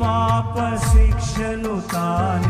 పాప శిక్షను తాను.